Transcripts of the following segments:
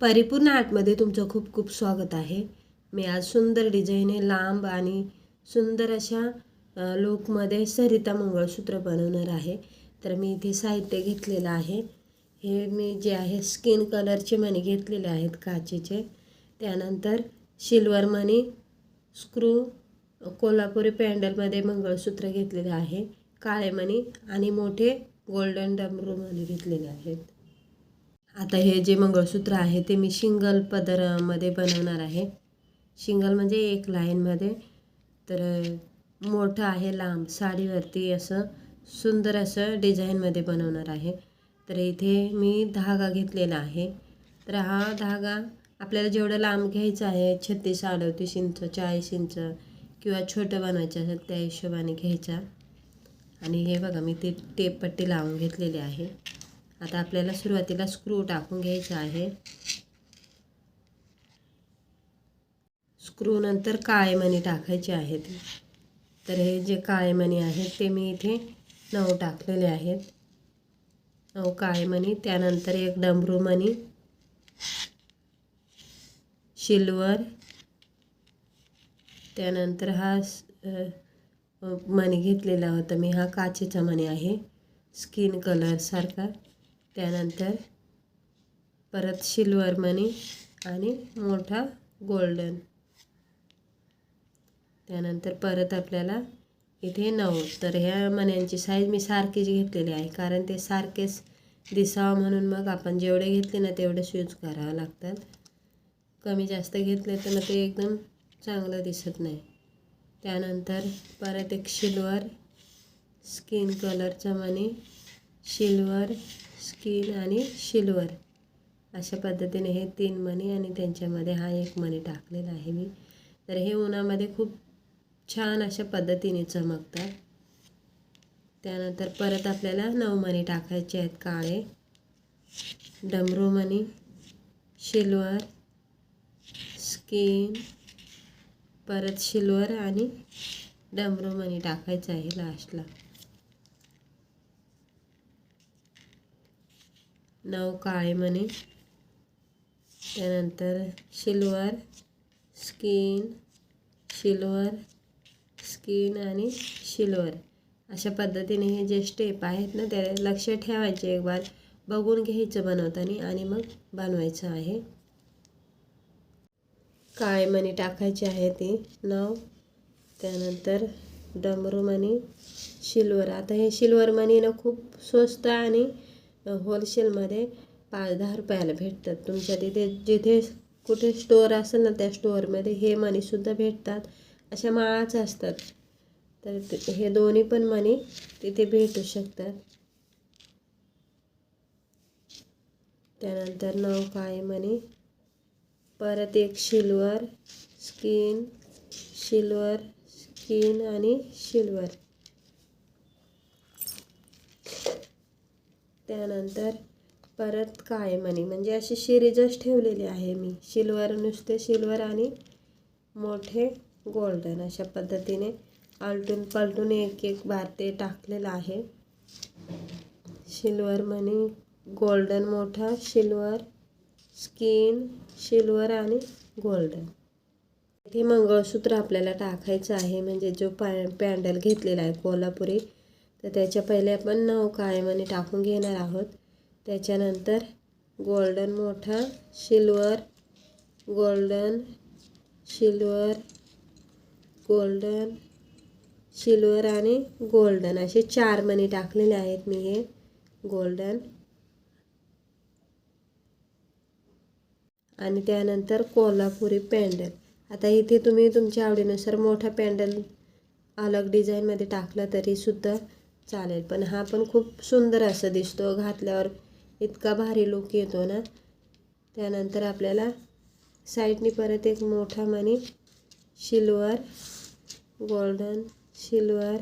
परिपूर्ण आर्टमध्ये तुमचं खूप खूप स्वागत आहे. मी आज सुंदर डिझाईने लांब आणि सुंदर अशा लोकमध्ये सरिता मंगळसूत्र बनवणार आहे. तर मी इथे साहित्य घेतलेलं आहे. हे मी जे आहे स्किन कलरचे मणी घेतलेले आहेत काचेचे. त्यानंतर सिल्वर मणी स्क्रू कोल्हापुरी पॅन्डलमध्ये मंगळसूत्र घेतलेले आहे. काळे मणी आणि मोठे गोल्डन डमरू मणी घेतलेले आहेत. आता हे जे मंगळसूत्र आहे ते मी शिंगल पदरामध्ये बनवणार आहे. शिंगल म्हणजे एक लाईनमध्ये तर मोठं आहे लांब साडीवरती असं सुंदर असं डिझाईनमध्ये बनवणार आहे. तर इथे मी धागा घेतलेला आहे. तर हा धागा आपल्याला जेवढं लांब घ्यायचं आहे छत्तीस अडतीस इंच चाळीस इंच किंवा छोटं बनवायचं असेल त्या हिशोबाने घ्यायचा. आणि हे बघा मी ते टेपपट्टी लावून घेतलेली आहे. आता आपल्याला सुरुवातीला स्क्रू टाकून घ्यायचा आहे. स्क्रू नंतर काळे मणी टाकायचे आहेत. तर हे जे काळे मणी आहेत ते मी इथे नऊ टाकलेले आहेत. नऊ काळे मणी त्यानंतर एक डमरू मणी सिल्वर त्यानंतर हा मणी घेतलेला होता मी हा काचेचा मणी आहे स्किन कलरसारखा त्यानंतर परत सिल्वर मनी आणि मोठा गोल्डन. त्यानंतर परत आपल्याला इथे नऊ. तर ह्या मण्यांची साईज मी सारखीच घेतलेली आहे कारण ते सारखेच दिसावं म्हणून मग आपण जेवढे घेतले ना तेवढेच यूज करावं लागतात. कमी जास्त घेतले तर मग ते एकदम चांगलं दिसत नाही. त्यानंतर परत एक सिल्वर स्किन कलरचा मणी सिल्वर स्किन आणि सिल्वर. अशा पद्धतीने हे तीन मणी आणि त्यांच्यामध्ये हा एक मणी टाकलेला आहे मी. तर हे उन्हामध्ये खूप छान अशा पद्धतीने चमकतात. त्यानंतर परत आपल्याला नऊ मणी टाकायचे आहेत काळे. डमरू मणी सिल्वर स्किन परत सिल्वर आणि डमरू मणी टाकायचं आहे लास्टला. नऊ काळे मणी त्यानंतर सिल्वर स्किन सिल्वर स्किन आणि सिल्वर. अशा पद्धतीने हे जे स्टेप आहेत ना त्या लक्ष ठेवायचे एक बार बघून घ्यायचं बनवताना आणि मग बनवायचं आहे. काळे मणी टाकायची आहे ती? नऊ त्यानंतर डमरू मणी सिल्वर. आता हे सिल्वर मणी ना खूप स्वस्त आणि होलसेलमध्ये पाच दहा रुपयाला भेटतात. तुमच्या तिथे जिथे कुठे स्टोअर असेल ना त्या स्टोअरमध्ये हे मणीसुद्धा भेटतात. अशा माळाच असतात. तर हे दोन्ही पण मणी तिथे भेटू शकतात. त्यानंतर नऊ काय मणी परत एक शिल्वर स्किन शिल्वर स्किन आणि शिल्वर त्यानंतर परत कायमणी मणी म्हणजे अशी शिरीजच ठेवलेली आहे मी. शिल्वर नुसते सिल्वर आणि मोठे गोल्डन अशा पद्धतीने आलटून पलटून एक एक बार ते टाकलेलं आहे. सिल्वर मनी गोल्डन मोठा शिल्वर स्किन शिल्वर आणि गोल्डन. इथे मंगळसूत्र आपल्याला टाकायचं आहे म्हणजे जो पॅ पॅन्डल घेतलेला आहे कोल्हापुरी तर त्याच्या पहिले आपण नऊ काळे टाकून घेणार आहोत. त्याच्यानंतर गोल्डन मोठा silver golden silver golden silver आणि गोल्डन असे चार मणी टाकलेले आहेत मी हे. गोल्डन आणि त्यानंतर कोल्हापुरी पॅन्डल आता इथे तुम्ही तुमच्या आवडीनुसार मोठा पॅन्डल अलग डिझाईनमध्ये टाकला तरीसुद्धा चालेल. पण हा पण खूप सुंदर असं दिसतो. घातल्यावर इतका भारी लुक येतो ना. त्यानंतर आपल्याला साईडनी परत एक मोठा मणी सिल्वर गोल्डन सिल्वर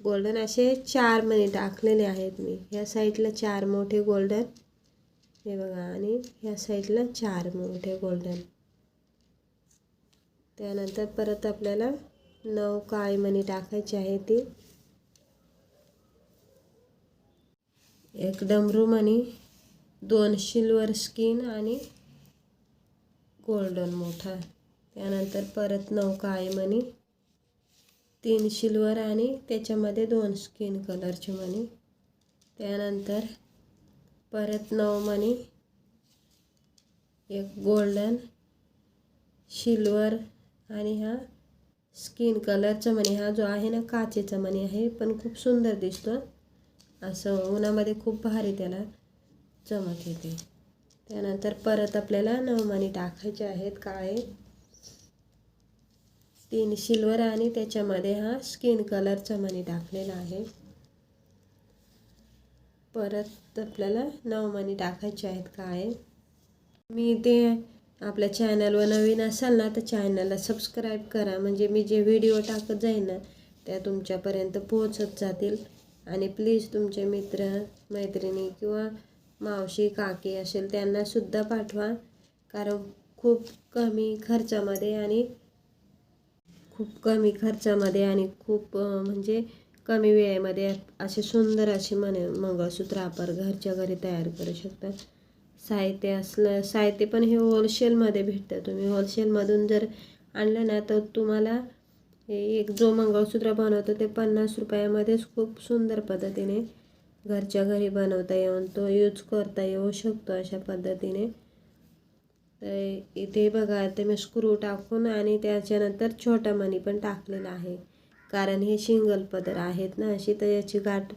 गोल्डन असे चार मणी टाकलेले आहेत मी. ह्या साईडला चार मोठे गोल्डन हे बघा आणि ह्या साईडला चार मोठे गोल्डन त्यानंतर परत आपल्याला नऊ काय मणी टाकायचे आहे ती. एक डमरू आणि दोन सिल्वर स्किन आणि गोल्डन मोठा. त्यानंतर परत नऊ काळे मणी तीन सिल्वर आणि त्याच्यामध्ये दोन स्किन कलरचे मणी त्यानंतर परत नऊ मणी एक गोल्डन सिल्वर आणि हा स्किन कलरचा मणी हा जो आहे ना काचेचा मणी आहे पण खूप सुंदर दिसतो असं उन्हामध्ये खूप भारी त्याला चमक येते. त्यानंतर परत आपल्याला नऊ टाकायचे आहेत काळे. तीन सिल्वर आणि त्याच्यामध्ये हा स्किन कलरचा मणी टाकलेला आहे. परत आपल्याला नवमणी टाकायचे आहेत काळे. मी ते आपल्या चॅनलवर नवीन असाल ना तर चॅनलला सबस्क्राईब करा. म्हणजे मी जे व्हिडिओ टाकत जाईल ना त्या तुमच्यापर्यंत पोहोचत जातील. आणि प्लीज तुमचे मित्र मैत्रिणी किंवा मावशी काकी असेल त्यांनासुद्धा पाठवा. कारण खूप कमी खर्चामध्ये आणि खूप कमी खर्चामध्ये आणि खूप म्हणजे कमी वेळेमध्ये असे सुंदर असे मने मंगळसूत्र आपण घरच्या घरी तयार करू शकता साहित्य असलं साहित्य पण हे होलसेलमध्ये भेटतं. तुम्ही होलसेलमधून जर आणलं ना तर तुम्हाला हे एक जो मंगळसूत्र बनवतो ते पन्नास रुपयामध्येच खूप सुंदर पद्धतीने घरच्या घरी बनवता येऊन तो यूज करता येऊ शकतो अशा पद्धतीने. तर इथे बघा ते मी स्क्रू टाकून आणि त्याच्यानंतर छोटा मणी पण टाकलेला आहे. कारण हे शिंगल पदर आहेत ना अशी तर याची गाठ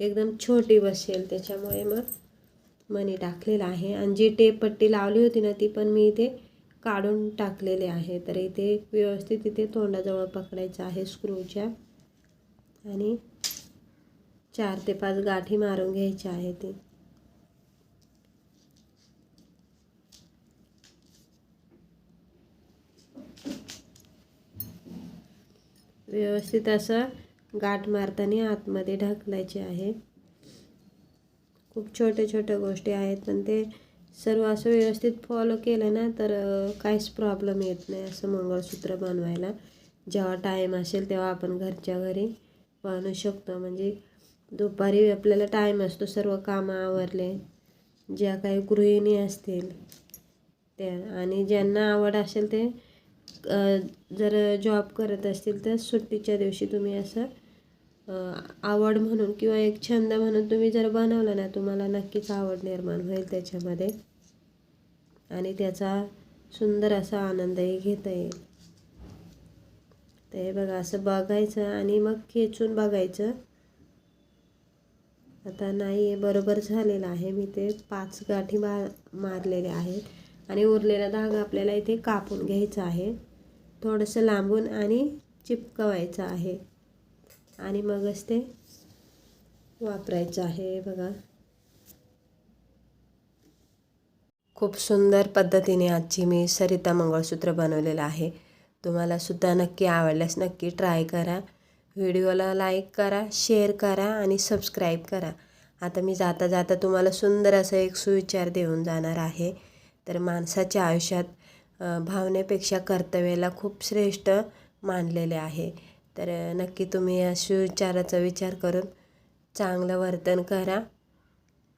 एकदम छोटी बसेल. त्याच्यामुळे मग मणी टाकलेला आहे. आणि जी टेप पट्टी लावली होती ना ती पण मी इथे काढून टाकलेले आहे. तर इथे व्यवस्थित इथे तोंडाजवळ पकडायचं आहे स्क्रूच्या. आणि चार ते पाच गाठी मारून घ्यायची आहे ते. व्यवस्थित असं गाठ मारताना आतमध्ये ढकलायचे आहे. खूप छोट्या छोट्या गोष्टी आहेत पण ते सर्व असं व्यवस्थित फॉलो केलं ना तर काहीच प्रॉब्लेम येत नाही असं मंगळसूत्र बनवायला. जेव्हा टाईम असेल तेव्हा आपण घरच्या घरी बनवू शकतो. म्हणजे दुपारी आपल्याला टाईम असतो सर्व कामं आवरले. ज्या काही गृहिणी असतील त्या आणि ज्यांना आवड असेल ते जर जॉब करत असतील तर सुट्टीच्या दिवशी तुम्ही असं आवड म्हणून किंवा एक छंद म्हणून तुम्ही जर बनवलं ना तुम्हाला नक्कीच आवड निर्माण होईल त्याच्यामध्ये. आणि त्याचा सुंदर असा आनंदही घेता येईल. ते बघा असं बघायचं आणि मग खेचून बघायचं. आता नाही आहे बरोबर झालेलं आहे. मी ते पाच गाठी मा मारलेले आहेत. आणि उरलेला धागा आपल्याला इथे कापून घ्यायचा आहे. थोडंसं लांबून आणि चिपकवायचं आहे. आणि मगच ते वापरायचं आहे. बघा. खूप सुंदर पद्धतीने आजची मी सरिता मंगळसूत्र बनवलेलं आहे. तुम्हालासुद्धा नक्की आवडल्यास नक्की ट्राय करा. व्हिडिओला लाईक करा शेअर करा आणि सबस्क्राईब करा. आता मी जाता जाता तुम्हाला सुंदर असं एक सुविचार देऊन जाणार आहे. तर माणसाच्या आयुष्यात भावनेपेक्षा कर्तव्याला खूप श्रेष्ठ मानलेले आहे. तर नक्की तुम्ही या सुविचाराचा विचार करून चांगलं वर्तन करा.